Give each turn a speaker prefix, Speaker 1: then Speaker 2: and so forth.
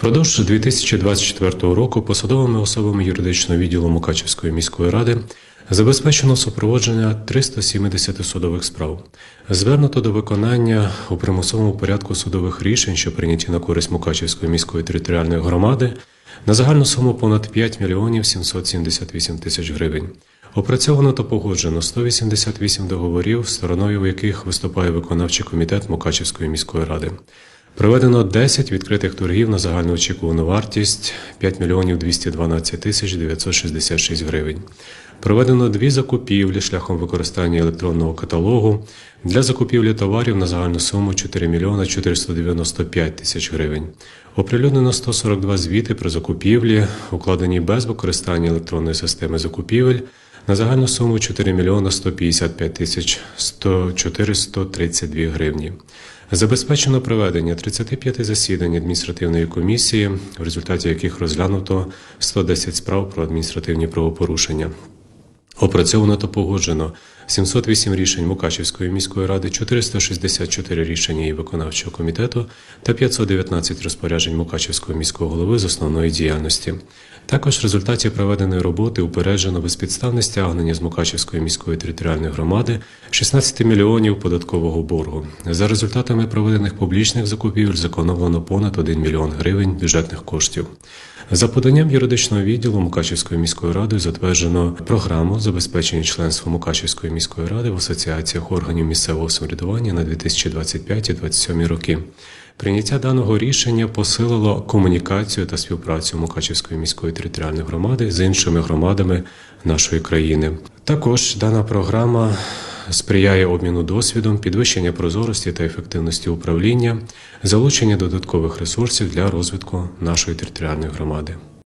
Speaker 1: Продовж 2024 року посадовими особами юридичного відділу Мукачівської міської ради забезпечено супроводження 370 судових справ. Звернуто до виконання у примусовому порядку судових рішень, що прийняті на користь Мукачівської міської територіальної громади, на загальну суму понад 5 мільйонів 778 тисяч гривень. Опрацьовано та погоджено 188 договорів, стороною яких виступає виконавчий комітет Мукачівської міської ради. Проведено 10 відкритих торгів на загальну очікувану вартість 5 мільйонів 212 тисяч 966 гривень. Проведено дві закупівлі шляхом використання електронного каталогу для закупівлі товарів на загальну суму 4 мільйона 495 тисяч гривень. Оприлюднено 142 звіти про закупівлі, укладені без використання електронної системи закупівель на загальну суму 4 мільйона 155 тисяч 100 432 гривні. Забезпечено проведення 35 засідань адміністративної комісії, в результаті яких розглянуто 110 справ про адміністративні правопорушення. Опрацьовано та погоджено 708 рішень Мукачівської міської ради, 464 рішення її виконавчого комітету та 519 розпоряджень Мукачівського міського голови з основної діяльності. Також в результаті проведеної роботи упереджено безпідставне стягнення з Мукачівської міської територіальної громади 16 мільйонів податкового боргу. За результатами проведених публічних закупівель зекономлено понад 1 мільйон гривень бюджетних коштів. За поданням юридичного відділу Мукачівської міської ради затверджено програму забезпечення членства Мукачівської міської ради в асоціаціях органів місцевого самоврядування на 2025-2027 роки. Прийняття даного рішення посилило комунікацію та співпрацю Мукачівської міської територіальної громади з іншими громадами нашої країни. Також дана програма сприяє обміну досвідом, підвищення прозорості та ефективності управління, залучення додаткових ресурсів для розвитку нашої територіальної громади.